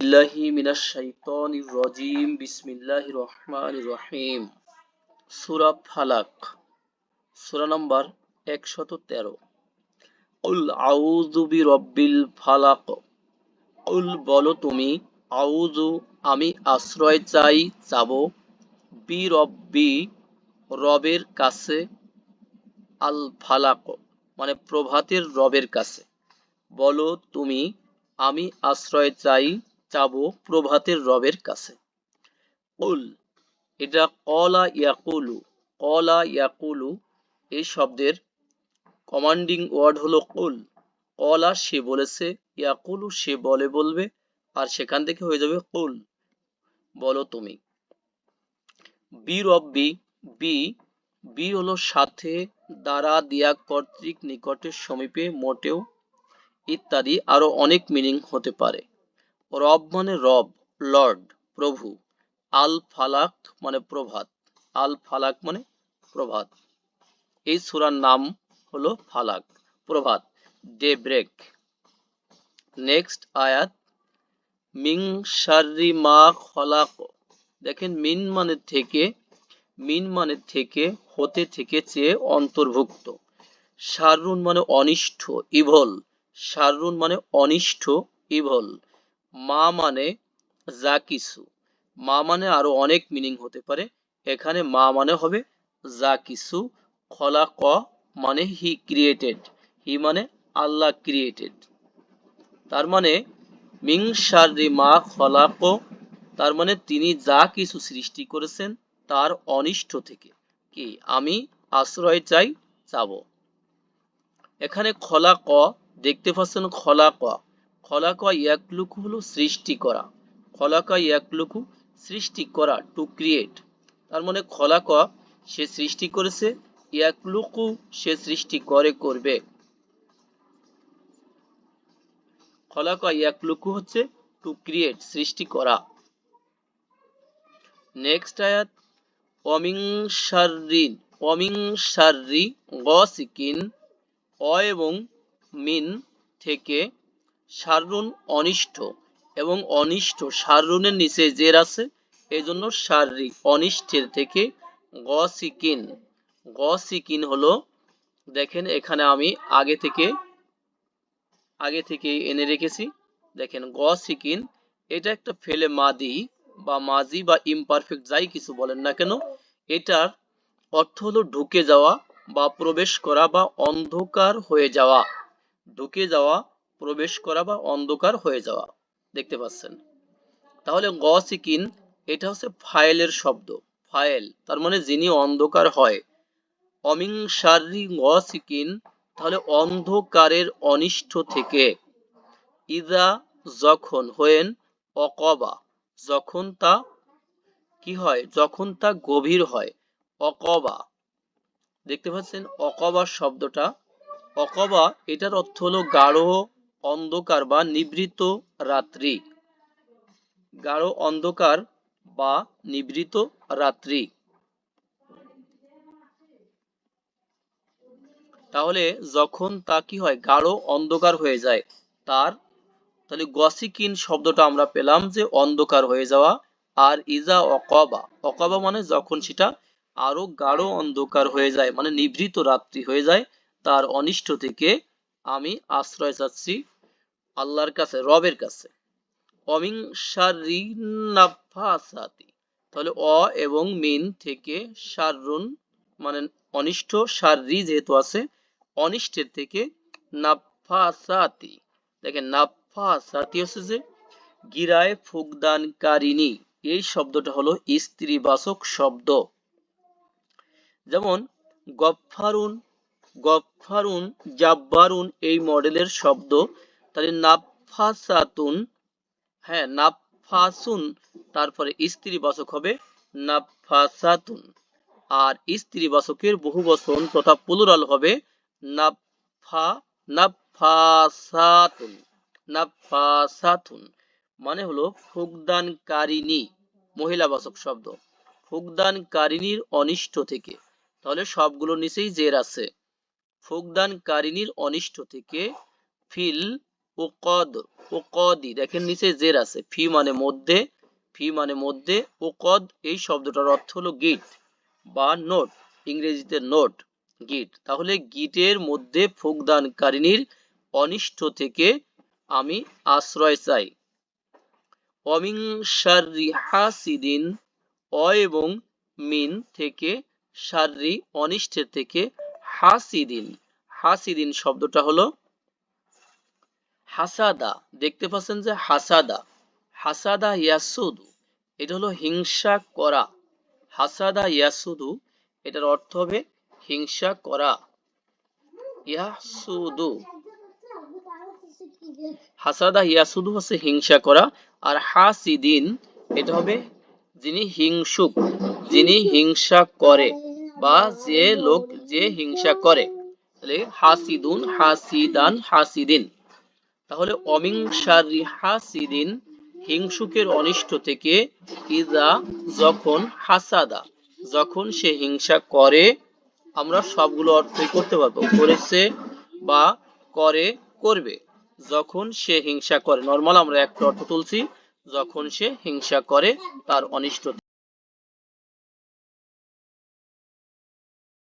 বিল্লাহি মিনাশ শাইতানির রাজিম, বিসমিল্লাহির রহমানির রহিম। সূরা ফালাক, সূরা নাম্বার 113 উল আউযু বিরব্বিল ফালাক। উল বলো তুমি, আউযু আমি আশ্রয় চাই, চাবো বি রব্বি রবের কাছে, আল ফালাক মানে প্রভাতের রবের কাছে। বলো তুমি, আমি আশ্রয় চাই চাবো প্রভাতের রবের কাছে। উল, এটা কলা ইয়াকুলু কলা ইয়াকুলু, এই শব্দের কমান্ডিং ওয়ার্ড হলো কুল। কলা সে বলেছে, ইয়াকুলু সে বলে বলবে, আর সেখান থেকে হয়ে যাবে কুল। বলো তুমি। বি রব্বি, বি বি হলো সাথে দ্বারা দিয়া কর্তৃক নিকটের সমীপে মোটেও ইত্যাদি আরও অনেক মিনিং হতে পারে। রব মানে রব, লর্ড, প্রভু। আল ফালাক মানে প্রভাত। আল ফালাক মানে প্রভাত। এই সুরার নাম হলো ফালাক, প্রভাত ডে ব্রেক নেক্সট আয়াত মিং শারি মা খলাক। দেখেন, মিন মানে থেকে, মিন মানে থেকে, হতে থেকে চেয়ে অন্তর্ভুক্ত। শারুন মানে অনিষ্ঠ, ইভল। শারুন মানে অনিষ্ঠ, ইভল। মা মানে যা কিছু। মা মানে আরও অনেক মিনিং হতে পারে। এখানে মা মানে হবে যা কিছু। খলা ক মানে হি ক্রিয়েটেড হি মানে আল্লাহ ক্রিয়েটেড তার মানে মিং শারি মা খলাক তার মানে তিনি যা কিছু সৃষ্টি করেছেন তার অনিষ্ট থেকে। কি? আমি আশ্রয় চাই, চাবো। এখানে খলা ক, দেখতে পাচ্ছেন খলা ক। খলা ক ইয়াকলুকু হলো সৃষ্টি করা। খলা ক ইয়াকলুকু সৃষ্টি করা টু ক্রিয়েট তার মানে খলা ক সে সৃষ্টি করেছে, ইয়াকলুকু সে সৃষ্টি করে, করবে। খলা ক ইয়াকলুকু হচ্ছে টু ক্রিয়েট সৃষ্টি করা। নেক্সট আয়াত, অমিং শাররিন অমিং শাররি গসিকিন, অ এবং মিন থেকে সারুন অনিষ্ট এবং অনিষ্ট সারুনের নিচে জের আছে এই জন্য সারি অনিষ্টের থেকে গসিকিন। গসিকিন হলো, দেখেন এখানে আমি আগে থেকে আগে থেকে এনে রেখেছি। দেখেন গসিকিন, এটা একটা ফেলে মাদি বা মাজি বা ইমপারফেক্ট যাই কিছু বলেন না কেন, এটার অর্থ হলো ঢুকে যাওয়া বা প্রবেশ করা বা অন্ধকার হয়ে যাওয়া। ঢুকে যাওয়া প্রবেশ করা বা অন্ধকার হয়ে যাওয়া। দেখতে পাচ্ছেন। তাহলে গসিকিন এটা হচ্ছে ফাইলের শব্দ। ফাইল, তার মানে যিনি অন্ধকার হয়। অমিং শারী গসিকিন তাহলে অন্ধকারের অনিষ্ট থেকে। ইদা যখন, হয়েন অকবা, যখন তা কি হয়? যখন তা গভীর হয়। অকবা, দেখতে পাচ্ছেন অকবা শব্দটা। অকবা, এটার অর্থ হলো গাঢ় অন্ধকার বা নিবৃত রাত্রি। গাঢ় অন্ধকার বা নিবৃত রাত্রি। তাহলে যখন তা কি হয়? গাঢ় অন্ধকার হয়ে যায়। তার, তাহলে গসিকিন শব্দটা আমরা পেলাম যে অন্ধকার হয়ে যাওয়া। আর ইজা অকবা অকবা মানে যখন সেটা আরও গাঢ় অন্ধকার হয়ে যায় মানে নিভৃত রাত্রি হয়ে যায়, তার অনিষ্ট থেকে আমি আশ্রয় চাচ্ছি। আল্লাহর কাছে, রবের কাছে। অমিং শারিনাফাসাতি। তাহলে অ এবং মিন থেকে শারুন মানে অনিষ্ট শারি যেহেতু আছে, অনিষ্টের থেকে নাফাসাতি। দেখেন, নাফাসাতি হচ্ছে যে গিরায় ফুকদানকারিনী এই শব্দটা হলো স্ত্রীবাচক শব্দ। যেমন, গফফারুন গফফারুন, জাব্বারুন এই মডেলের শব্দ তাহলে নাফাসাতুন হ্যাঁ নাফাসুন তারপরে স্ত্রীবাচক হবে নাফাসাতুন আর স্ত্রীবাচকের বহু বচন তথা প্লুরাল হবে নাফা নাফাসাতুন নাফাসাতুন মানে হলো ফুকদানকারিনী মহিলাবাচক শব্দ। ফুকদানকারিনীর অনিষ্ট থেকে। তাহলে সবগুলো নিচেই জের আছে। ফুকদানকারিনীর অনিষ্ট থেকে ফিল উকদ, উকদি, দেখেন নিচে জের আছে, ফি মানে মধ্যে, ফি মানে মধ্যে, উকদ, এই শব্দটার অর্থ হলো গিট বা নোট ইংরেজিতে নোট গিট তাহলে গিটের মধ্যে অনিষ্ট থেকে আমি আশ্রয় চাই। অমিং হাসিদিন, অ এবং মিন থেকে শাররি অনিষ্টের থেকে হাসিদিন। হাসিদিন শব্দটা হলো হাসাদা, দেখতে পাচ্ছেন যে হাসাদা। হাসাদা ইয়াসুদু, এটা হলো হিংসা করা। হাসাদা ইয়াসুদু, এটার অর্থ হবে হিংসা করা। ইয়াসুদু। হাসাদা ইয়াসুদু হচ্ছে হিংসা করা। আর হাসিদিন, এটা হবে যিনি হিংসুক, যিনি হিংসা করে বা যে লোক যে হিংসা করে। তাহলে হাসিদুন, হাসিদান, হাসিদিন। তাহলে অমিং শাররি হাসিদিন হিংসুকের অনিষ্ট থেকে ইজা যখন হাসাদা, যখন সে হিংসা করে, আমরা সবগুলো অর্থই করতে পারব। করেছে বা করে, করবে। যখন সে হিংসা করে নর্মাল আমরা একটা অর্থ তুলছি, যখন সে হিংসা করে, তার অনিষ্ট